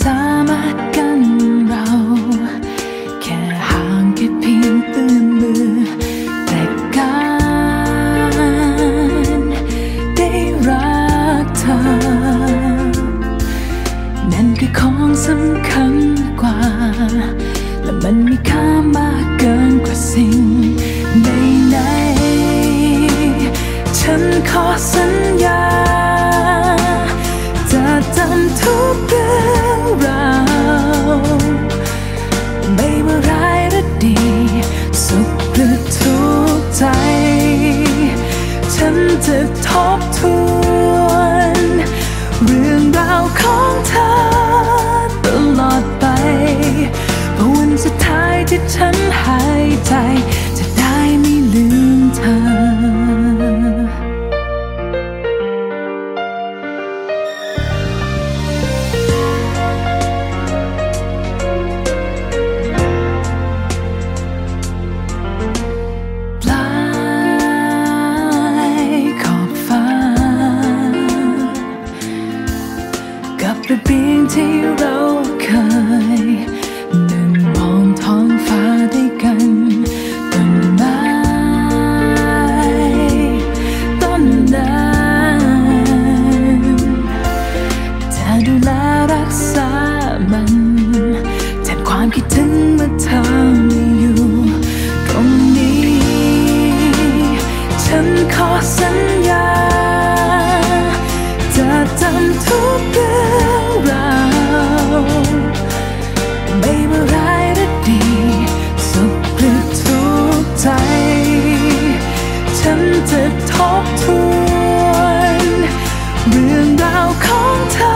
สามารถกันเรา แค่ห่างแค่เพียงตื่นมือ แต่การได้รักเธอ นั่นคือของสำคัญกว่า และมันมีค่ามากเกินกว่าสิ่ง 人海 ทบทวน เรื่องราวของเธอ